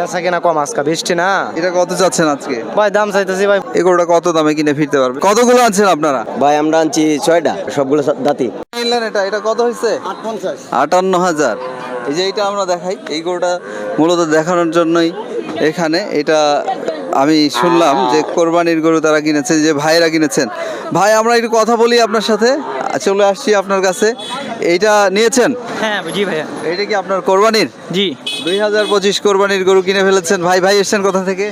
বেচা কিনা কম আজকে বৃষ্টি না? এটা কত চাচ্ছেন আজকে? ভাই দাম চাইতেছি ভাই। এগুলোটা কত দামে কিনে ফিরতে পারবে? কতগুলো আনছেন আপনারা? ভাই আমরা আনছি ছয়টা সবগুলো দাঁতি। কিনলেন এটা এটা কত হয়েছে আটান্ন হাজার। এই যে এইটা আমরা দেখাই এই গরুটা মূলত দেখানোর জন্যই এখানে। এটা আমি শুনলাম যে কোরবানির গরু তারা কিনেছে যে ভাইরা কিনেছেন। ভাই আমরা একটু কথা বলি আপনার সাথে। চলে আসছি আপনার কাছে। এইটা নিয়েছেন? হ্যাঁ জি ভাইয়া। এইটা কি আপনার কোরবানির? জি। দুই হাজার পঁচিশ কোরবানির গরু কিনে ফেলেছেন। ভাই ভাই এসছেন কোথা থেকে?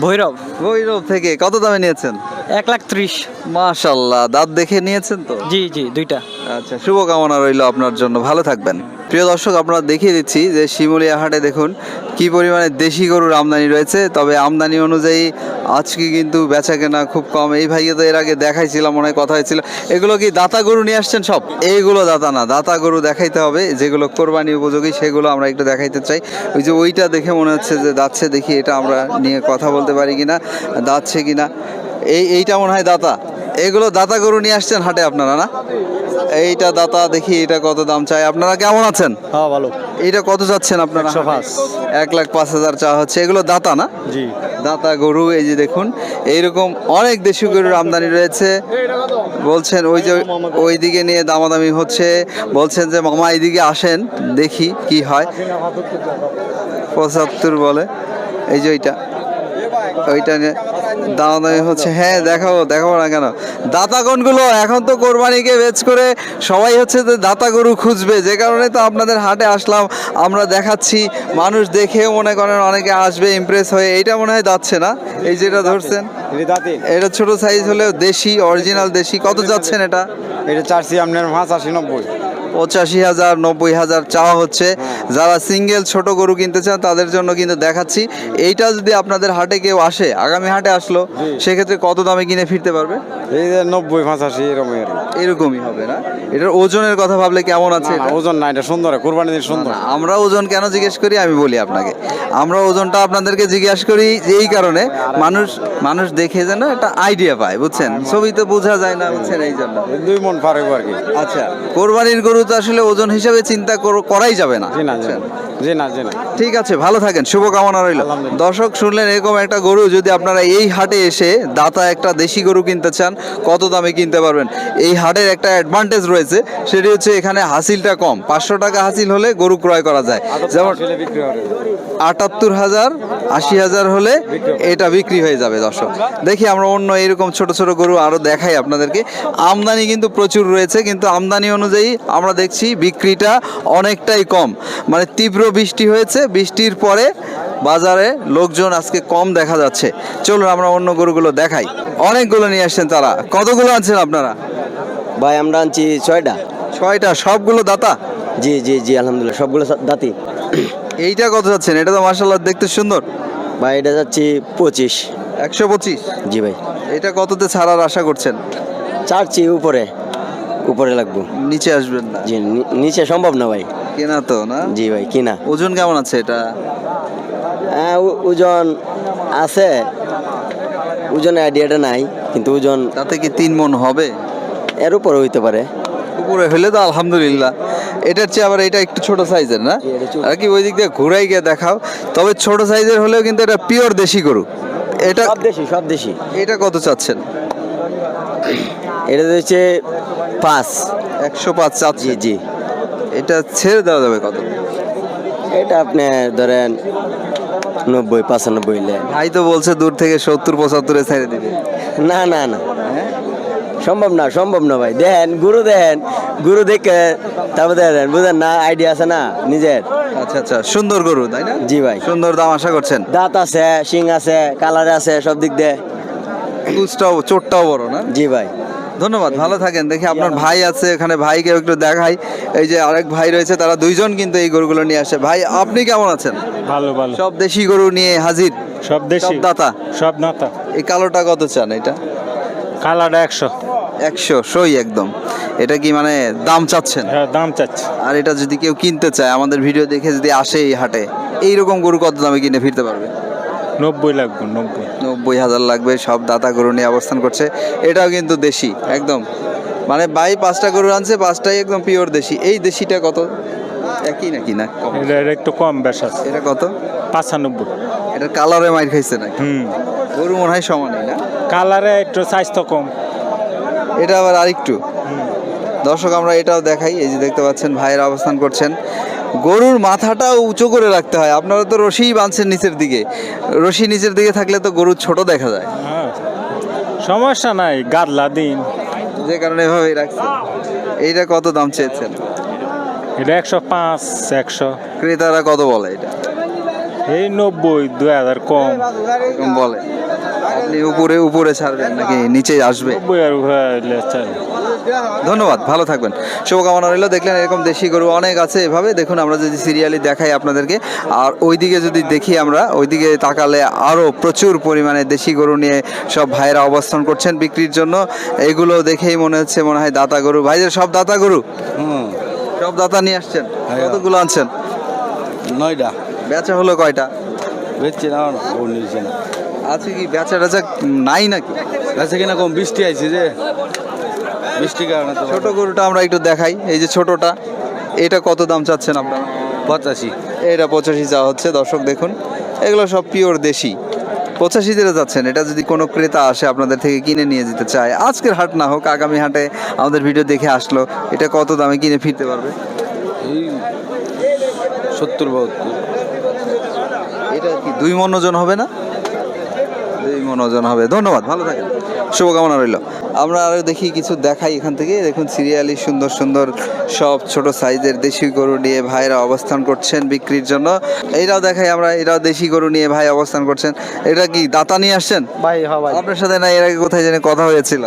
ভৈরব। ভৈরব থেকে। কত দামে নিয়েছেন? এক লাখ ত্রিশ। মাশাল্লাহ দাঁত দেখে নিয়েছেন তো? জি জি দুইটা। আচ্ছা শুভকামনা রইল আপনার জন্য। ভালো থাকবেন। প্রিয় দর্শক, আপনারা দেখিয়ে দিচ্ছি যে শিমুলিয়া হাটে দেখুন, কি পরিমাণে দেশি গরুর আমদানি রয়েছে। তবে আমদানি অনুযায়ী আজকে কিন্তু বেচা কেনা খুব কম। এই ভাইকে তো এর আগে দেখাইছিলাম অনেক কথা হয়েছিল। এগুলো কি দাতা গরু নিয়ে আসছেন সব? এইগুলো দাতা না, দাতা গরু দেখাইতে হবে। যেগুলো কোরবানি উপযোগী, সেগুলো আমরা একটু দেখাইতে চাই। ওই যে ওইটা দেখে মনে হচ্ছে যে দাচ্ছে, দেখি এটা আমরা নিয়ে কথা বলতে পারি কিনা, দাচ্ছে কিনা। এই, এইটা মনে হয় দাতা। এগুলো দাতা গরু নিয়ে আসছেন হাটে আপনারা, না? এইটা দাতা দেখি এটা কত দাম চাই। আপনারা কেমন আছেন? হ্যাঁ ভালো। এইটা কত চাচ্ছেন আপনারা? একশো এক লাখ পাঁচ হাজার চা হচ্ছে। এগুলো দাতা না? জি। দাতা গরু এই যে দেখুন এইরকম অনেক দেশি গরুর আমদানি রয়েছে। বলছেন ওই যে ওই দিকে নিয়ে দামাদামি হচ্ছে। বলছেন যে মামা এইদিকে আসেন দেখি কি হয়। পঁচাত্তর বলে। এই যে ওইটা। ওইটা নিয়ে দামাদামি হচ্ছে হ্যাঁ দেখাবো দেখাবো না কেন? দাতা কোনগুলো এখন তো কোরবানিকে বেচ করে সবাই হচ্ছে যে দাতা গরু খুঁজবে। যে কারণে তো আপনাদের হাটে আসলাম আমরা দেখাচ্ছি মানুষ দেখেও মনে করেন অনেকে আসবে ইমপ্রেস হয়ে। এইটা মনে হয় যাচ্ছে না? এই যেটা ধরছেন? এটা ছোট সাইজ হলেও দেশি অরিজিনাল দেশি। কত যাচ্ছেন এটা? এটা চারশি আপনার পাঁচ আশি নব্বই। পঁচাশি হাজার নব্বই হাজার চাওয়া হচ্ছে। যারা সিঙ্গেল ছোট গরু কিনতে চান তাদের জন্য কিন্তু দেখাচ্ছি। এইটা যদি আপনাদের হাটে কেউ আসে আগামী হাটে আসলো সেক্ষেত্রে কত দামে কিনে ফিরতে পারবে? এই যে নব্বই পঁচাশি এরকম এরকমই হবে না? এটার ওজনের কথা ভাবলে কেমন আছে ওজন না এটা সুন্দর কোরবানি দিন সুন্দর। আমরা ওজন কেন জিজ্ঞেস করি? আমি বলি আপনাকে। আমরা ওজনটা আপনাদেরকে জিজ্ঞেস করি যে এই কারণে মানুষ মানুষ দেখে যেন একটা আইডিয়া পায় বুঝছেন? ছবি তো বোঝা যায় না বুঝছেন? এই জন্য। দুই মন পারে আর কি। আচ্ছা কোরবানির গরু তো আসলে ওজন হিসাবে চিন্তা করাই যাবে না। জি না জি না। ঠিক আছে ভালো থাকেন শুভকামনা রইল। দর্শক শুনলেন এরকম একটা গরু যদি আপনারা এই হাটে এসে দাতা একটা দেশি গরু কিনতে চান কত দামে কিনতে পারবেন? এই হাটের একটা অ্যাডভান্টেজ রয়েছে সেটি হচ্ছে এখানে হাসিলটা কম। পাঁচশো টাকা হাসিল হলে গরু ক্রয় করা যায়। যেমন আটাত্তর হাজার আশি হাজার হলে এটা বিক্রি হয়ে যাবে দর্শক। দেখি আমরা অন্য এরকম ছোট ছোট গরু আরও দেখাই আপনাদেরকে। আমদানি কিন্তু প্রচুর রয়েছে কিন্তু আমদানি অনুযায়ী আমরা দেখছি বিক্রিটা অনেকটাই কম। মানে তীব্র বৃষ্টি হয়েছে বৃষ্টির পরে বাজারে লোকজন আজকে কম দেখা যাচ্ছে। চলুন আমরা অন্য গরুগুলো দেখাই। অনেকগুলো নিয়ে আসছেন তারা। কতগুলো আনছেন আপনারা? ভাই আমরা আনছি ছয়টা। ছয়টা সবগুলো দাতা? জি জি জি আলহামদুলিল্লাহ সবগুলো দাঁতি এইটা কত যাচ্ছেন? এটা তো মার্শাল্লাহ দেখতে সুন্দর। ভাই এটা যাচ্ছি পঁচিশ। একশো পঁচিশ? জি ভাই। এটা কততে ছাড়ার আশা করছেন? চারছি উপরে। উপরে লাগবো। নিচে আসবেন না। জি নিচে সম্ভব না ভাই। কেনা তো না? জি ভাই কিনা। ওজন কেমন আছে এটা? হ্যাঁ ওজন আছে। ওজনের আইডিয়াটা নাই কিন্তু ওজন তাতে কি তিন মন হবে? এর উপরে হইতে পারে। উপরে হলে তো আলহামদুলিল্লাহ। এটার চেয়ে আবার এটা একটু ছোট সাইজের না। আর কি ওই দিক দিয়ে ঘুরাই গিয়ে দেখাও। তবে ছোট সাইজের হলেও কিন্তু এটা পিওর দেশি গরু। এটা সব দেশি সব দেশি। এটা কত চাচ্ছেন? এটা হচ্ছে পাঁচ। একশো পাঁচ জি চাচ্ছি জি। এটা ছেড়ে দেওয়া যাবে কত? এটা আপনি ধরেন নব্বই পঁচানব্বই ভাই তো বলছে দূর থেকে সত্তর পঁচাত্তরে ছেড়ে দিবে। না না না। সম্ভব না সম্ভব না ভাই। দেখেন গুরু দেখেন গুরু দেখে তারপর দেখেন বুঝেন না আইডিয়া আছে না নিজের? আচ্ছা আচ্ছা। সুন্দর গরু তাই না? জি ভাই। সুন্দর দাম আশা করছেন? দাঁত আছে শিং আছে কালার আছে সব দিক দিয়ে। চোটটাও বড় না? জি ভাই। ধন্যবাদ ভালো থাকেন। দেখি আপনার ভাই আছে এখানে ভাইকে একটু দেখাই। এই যে আরেক ভাই রয়েছে তারা দুইজন কিন্তু এই গরুগুলো নিয়ে আসে। ভাই আপনি কেমন আছেন? ভালো ভালো। সব দেশি গরু নিয়ে হাজির? সব দেশি। সব দাতা? সব দাতা এই কালোটা কত চান এটা? কালারটা একশো। একশো সই একদম। এটা কি মানে দাম চাচ্ছেন? হ্যাঁ দাম চাচ্ছি। আর এটা যদি কেউ কিনতে চায় আমাদের ভিডিও দেখে যদি আসে এই হাটে এইরকম গরু কত দামে কিনে ফিরতে পারবে? নব্বই লাগবে নব্বই। নব্বই হাজার লাগবে সব দাতা গরু নিয়ে অবস্থান করছে। এটাও কিন্তু দেশি একদম। মানে বাই পাঁচটা গরু আনছে পাঁচটাই একদম পিওর দেশি। এই দেশিটা কত? একই নাকি? না এটা একটু কম বেশ আছে। এটা কত? পাঁচানব্বই। এটা কালারে মাইর খাইছে নাকি? হুম। গরু মনে হয় সমানই না? কালারে একটু স্বাস্থ্য কম। এটা আবার আরেকটু। দর্শক আমরা এটাও দেখাই। এই যে দেখতে পাচ্ছেন ভাইয়েরা অবস্থান করছেন। গরুর মাথাটা উঁচু করে রাখতে হয়। আপনারা তো রশিই বাঁধছেন নিচের দিকে। রশি নিচের দিকে থাকলে তো গরু ছোট দেখা যায়। হ্যাঁ সমস্যা নাই গাদলা দিন। যে কারণে এভাবেই রাখছেন। এইটা কত দাম চেয়েছেন? এটা একশো পাঁচ একশো। ক্রেতারা কত বলে এটা? এই নব্বই দুই হাজার কম। এরকম বলে। আপনি উপরে উপরে ছাড়বেন নাকি নিচে আসবে? নব্বই আর হইলে ধন্যবাদ ভালো থাকবেন। শুভকামনা রইল। দেখলেন এরকম দেশি গরু অনেক আছে এভাবে। দেখুন আমরা যদি সিরিয়ালি দেখাই আপনাদেরকে। আর ওইদিকে যদি দেখি আমরা ওইদিকে তাকালে আরও প্রচুর পরিমাণে দেশি গরু নিয়ে সব ভাইরা অবস্থান করছেন বিক্রির জন্য। এগুলো দেখেই মনে হচ্ছে মনে হয় দাতা গরু। ভাইদের সব দাতা গরু? হুম। সব দাতা নিয়ে আসছেন। কতগুলো আনছেন? নয়টা বেচা হলো কয়টা? বেচছি না ও নিয়েছি না। আজকে কি বেচা টেচা নাই নাকি? বেচে কিনা কম বৃষ্টি আইছে যে। বৃষ্টির কারণে তো। ছোট গরুটা আমরা একটু দেখাই এই যে ছোটটা এটা কত দাম চাচ্ছেন আপনারা? পঁচাশি। এটা পঁচাশি চা হচ্ছে দর্শক দেখুন এগুলো সব পিওর দেশি। পঁচাশি যেটা যাচ্ছেন এটা যদি কোনো ক্রেতা আসে আপনাদের থেকে কিনে নিয়ে যেতে চায় আজকের হাট না হোক আগামী হাটে আমাদের ভিডিও দেখে আসলো এটা কত দামে কিনে ফিরতে পারবে? এই সত্তর বাহাত্তর। দুই মন ওজন হবে না? দুই মন ওজন হবে। ধন্যবাদ ভালো থাকেন। শুভকামনা রইল। আমরা আরও দেখি কিছু দেখাই এখান থেকে। দেখুন সিরিয়ালি সুন্দর সুন্দর সব ছোট সাইজের দেশি গরু নিয়ে ভাইরা অবস্থান করছেন বিক্রির জন্য। এইটাও দেখাই আমরা এটাও দেশি গরু নিয়ে ভাই অবস্থান করছেন। এটা কি দাতা নিয়ে আসছেন? ভাই হ্যাঁ ভাই। আপনার সাথে না এর আগে কোথায় জানি কথা হয়েছিল?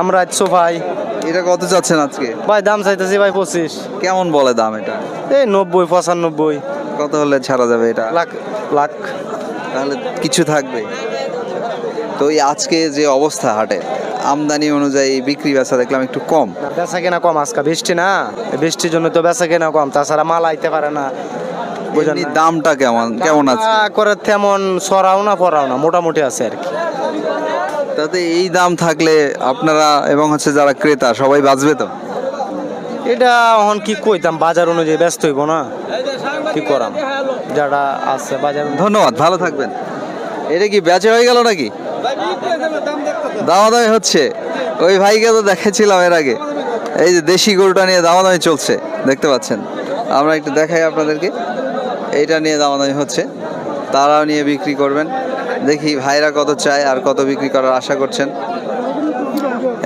আমরা আছো ভাই। এটা কত চাচ্ছেন আজকে? ভাই দাম চাইতেছি ভাই পঁচিশ। কেমন বলে দাম এটা? এই নব্বই পঁচানব্বই। কত হলে ছাড়া যাবে এটা। লাখ লাখ। তাহলে কিছু থাকবে। তো এই আজকে যে অবস্থা হাটে আমদানি অনুযায়ী বিক্রি বেচা দেখলাম একটু কম। বেচা কেনা কম আজকে বৃষ্টি না? বৃষ্টির জন্য তো বেচা কেনা কম তাছাড়া মাল আইতে পারে না। দামটা কেমন? কেমন আছে? করে তেমন সরাও না পড়াও না মোটামুটি আছে আর কি। তাতে এই দাম থাকলে আপনারা এবং হচ্ছে যারা ক্রেতা সবাই বাঁচবে তো? এটা এখন কি কইতাম বাজার অনুযায়ী ব্যস্ত হইব না। কি করাম? যারা আছে, বাজার ধন্যবাদ, ভালো থাকবেন। এটা কি বেচা হয়ে গেল নাকি? দামাদামি হচ্ছে। ওই ভাইকে তো দেখেছিলাম এর আগে। এই যে দেশি গরুটা নিয়ে দামাদামি চলছে, দেখতে পাচ্ছেন? আমরা একটু দেখাই আপনাদেরকে। এইটা নিয়ে দামাদামি হচ্ছে। তারাও নিয়ে বিক্রি করবেন। দেখি ভাইরা কত চায় আর কত বিক্রি করার আশা করছেন।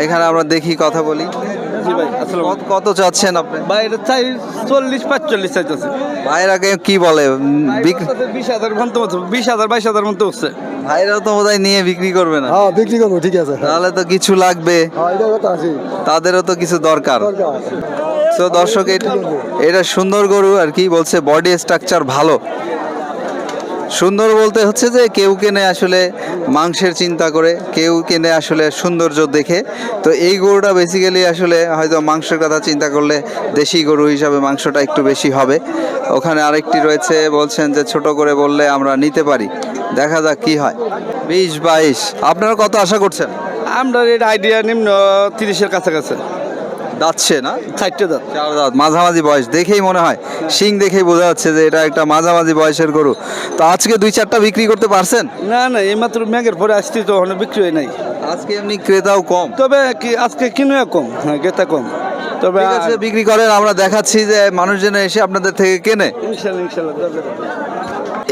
এখানে আমরা দেখি, কথা বলি। কত- কত চাচ্ছেন আপনি? ভাই এটা চাই চল্লিশ পাঁচচল্লিশ চাইতেছে। ভাইরা কে- কি বলে বিক্রি বিশ হাজার মতো বিশ হাজার বাইশ হাজার মতো হচ্ছে। ভাইরাও তো বোধহয় নিয়ে বিক্রি করবে না। হ্যাঁ বিক্রি করব ঠিক আছে। তাহলে তো কিছু লাগবে। হ্যাঁ এটা কথা আছে। তাদেরও তো কিছু দরকার। তো দর্শক এটা এটা সুন্দর গরু আর কি বলছে বডি স্ট্রাকচার ভালো। সুন্দর বলতে হচ্ছে যে কেউ কেনে আসলে মাংসের চিন্তা করে, কেউ কেনে আসলে সৌন্দর্য দেখে। তো এই গরুটা বেসিক্যালি আসলে হয়তো মাংসের কথা চিন্তা করলে দেশি গরু হিসাবে মাংসটা একটু বেশি হবে। ওখানে আরেকটি রয়েছে, বলছেন যে ছোট করে বললে আমরা নিতে পারি। দেখা যাক কি হয়। বিশ বাইশ, আপনারা কত আশা করছেন? আমরা এটা আইডিয়া নিম্ন তিরিশের কাছাকাছি। যাচ্ছে না? ষাটটা দাঁত। চার দাঁত মাঝামাঝি বয়স দেখেই মনে হয়। শিং দেখেই বোঝা যাচ্ছে যে এটা একটা মাঝামাঝি বয়সের গরু। তো আজকে দুই চারটা বিক্রি করতে পারছেন? না না এইমাত্র ম্যাগের পরে আসছি তো ওখানে বিক্রি হয় নাই। আজকে এমনি ক্রেতাও কম। তবে কি আজকে কিনুয়া কম হ্যাঁ গেতা কম। তবে আছে বিক্রি করেন আমরা দেখাচ্ছি যে মানুষজন এসে আপনাদের থেকে কেনে।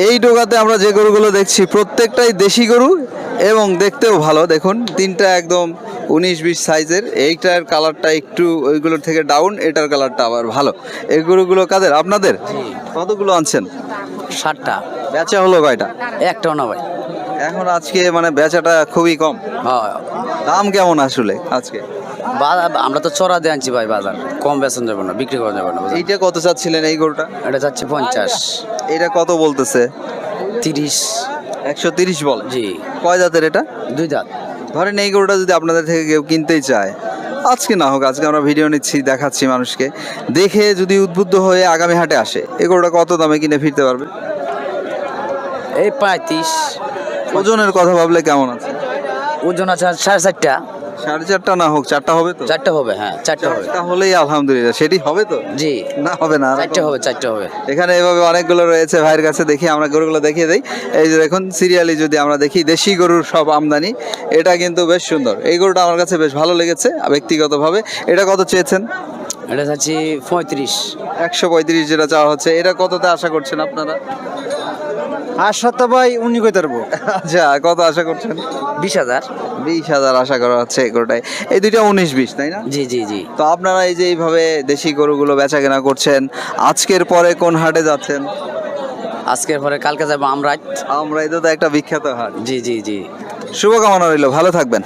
এই ডোকাতে আমরা যে গরুগুলো দেখছি প্রত্যেকটাই দেশি গরু এবং দেখতেও ভালো। দেখুন তিনটা একদম উনিশ বিশ সাইজের এইটার কালারটা একটু ওইগুলোর থেকে ডাউন এটার কালারটা আবার ভালো। এই গরুগুলো কাদের? আপনাদের? কতগুলো আনছেন? ষাটটা। বেচা হলো কয়টা? একটাও না ভাই। এখন আজকে মানে বেচাটা খুবই কম। দাম কেমন আসলে আজকে? আমরা তো চড়া দিয়ে আনছি ভাই বাজার। কম বেতন যাবে না বিক্রি করা যাবে না এইটা কত চাচ্ছিলেন এই গরুটা? এটা যাচ্ছে পঞ্চাশ। এটা কত বলতেছে? তিরিশ। একশো তিরিশ বল। জি। কয় জাতের এটা? দুই দাঁত ধরেন এই গরুটা যদি আপনাদের থেকে কেউ কিনতেই চায় আজকে না হোক আজকে আমরা ভিডিও নিচ্ছি দেখাচ্ছি মানুষকে। দেখে যদি উদ্বুদ্ধ হয়ে আগামী হাটে আসে এই গরুটা কত দামে কিনে ফিরতে পারবে? এই পঁয়ত্রিশ। ওজনের কথা ভাবলে কেমন আছে? ওজন আছে সাড়ে চারটা। সাড়ে চারটা না হোক চারটা হবে তো? চারটে হবে হ্যাঁ চারটে হবে। চারটা হলেই আলহামদুলিল্লাহ সেটি হবে তো? জি। না হবে না চারটে হবে চারটে হবে। এখানে এভাবে অনেকগুলো রয়েছে ভাইয়ের কাছে দেখি আমরা গরুগুলো দেখিয়ে দিই। এই যে দেখুন সিরিয়ালি যদি আমরা দেখি দেশি গরুর সব আমদানি এটা কিন্তু বেশ সুন্দর। এই গরুটা আমার কাছে বেশ ভালো লেগেছে ব্যক্তিগতভাবে। এটা কত চেয়েছেন? এটা চাচ্ছি পঁয়ত্রিশ। একশো পঁয়ত্রিশ যেটা চাওয়া হচ্ছে এটা কততে আশা করছেন আপনারা? ভাই উনি কই তারবো আচ্ছা কত আশা করছেন? বিশ হাজার। বিশ হাজার আশা করা হচ্ছে এই গরুটায় এই দুইটা উনিশ বিশ তাই না? জি জি জি। তো আপনারা এই যে এইভাবে দেশি গরুগুলো বেচা কেনা করছেন আজকের পরে কোন হাটে যাচ্ছেন? আজকের পরে কালকে যাব আমরা আমরা এটা তো একটা বিখ্যাত হাট। জি জি জি। শুভকামনা রইল ভালো থাকবেন।